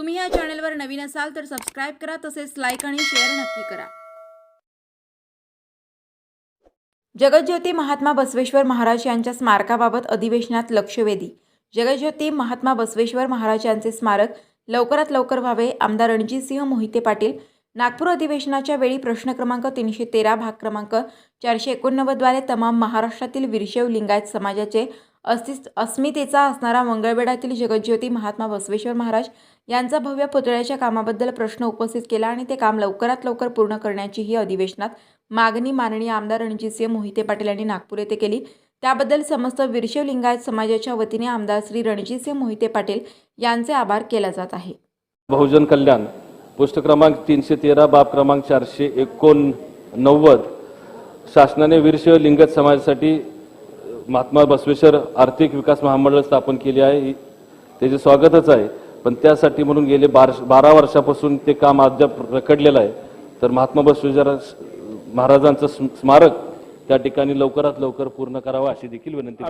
तुम्ही या चॅनलवर नवीन असाल तर सबस्क्राईब करा तसेच लाईक आणि शेअर नक्की करा. जगज्योती महात्मा बसवेश्वर महाराज यांच्या स्मारकाबाबत अधिवेशनात लक्षवेधी. जगज्योती महात्मा बसवेश्वर महाराज यांचे स्मारक लवकरात लवकर व्हावे आमदार रणजितसिंह मोहिते पाटील नागपूर अधिवेशनाच्या वेळी प्रश्न क्रमांक तीनशे तेरा भाग क्रमांक चारशे एकोणनव्वदद्वारे तमाम महाराष्ट्रातील विरशैव लिंगायत समाजाचे अस्तित्व अस्मितेचा असणारा मंगळबेडातील जगज्योती महात्मा बसवेश्वर महाराज यांचा भव्य पुतळ्याच्या कामाबद्दल प्रश्न उपस्थित केला आणि ते काम लवकरात लवकर पूर्ण करण्याची ही अधिवेशनात मागणी माननीय आमदार रणजितसिंह मोहिते पाटील यांनी नागपूर येथे केली. त्याबद्दल समस्त वीरशैव लिंगायत समाजाच्या वतीने आमदार श्री रणजितसिंह मोहिते पाटील यांचे आभार केला जात आहे. बहुजन कल्याण पुस्त क्रमांक तीनशे तेरा बाब क्रमांक चारशे एकोणनव्वद शासनाने वीरशैव लिंगत समाजासाठी महात्मा बसवेश्वर आर्थिक विकास महामंडळ स्थापन केले आहे. त्याचे स्वागतच आहे. पण त्यासाठी म्हणून गेले बार बारा वर्षापासून ते काम अद्याप रखडलेलं आहे. तर महात्मा बसवेश्वर महाराजांचं स्म- स्मारक त्या ठिकाणी लवकरात लवकर पूर्ण करावं अशी देखील विनंती.